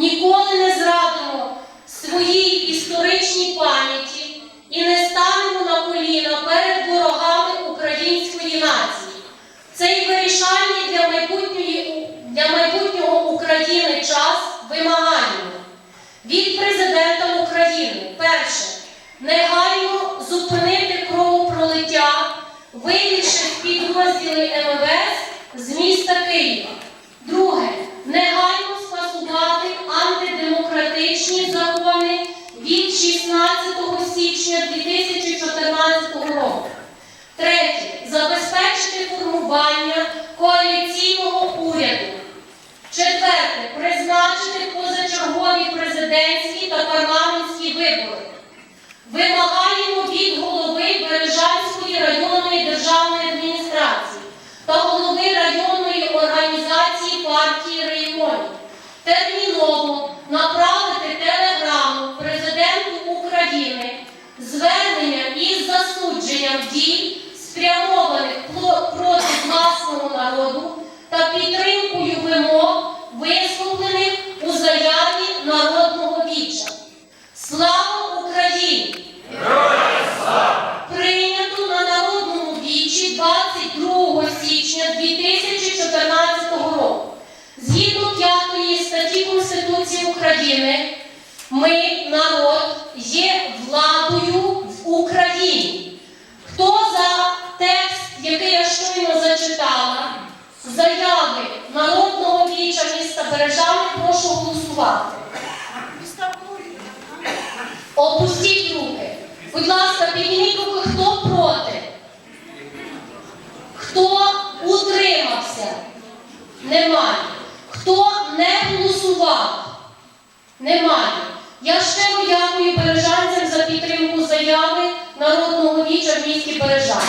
ніколи не зрадимо своїй історичній пам'яті і не станемо на коліна перед ворогами української нації. Цей вирішальний для майбутньої, для майбутнього України час вимагаємо від президента України перше негайно зупинити кровопролиття, вивівши підрозділи. Січня 2014 року. Третє. Забезпечити формування коаліційного уряду. Четверте. Призначити позачергові президентські та парламентські вибори. Вимагаємо від голови Бережанської районної державної адміністрації та голови районної організації партії регіонів та підтримкою вимог, висловлених у заяві народного віча. Слава Україні! Прийнято на народному вічі 22 січня 2014 року. Згідно 5 статті Конституції України, ми, народ, є владою в Україні. Хто за текст, який я щойно зачитала, заяви народного віча міста Бережани, прошу голосувати. Опустіть руки. Будь ласка, підніміть руки, хто проти? Хто утримався? Немає. Хто не голосував? Немає. Я щиро дякую бережанцям за підтримку заяви народного віча в місті Бережан.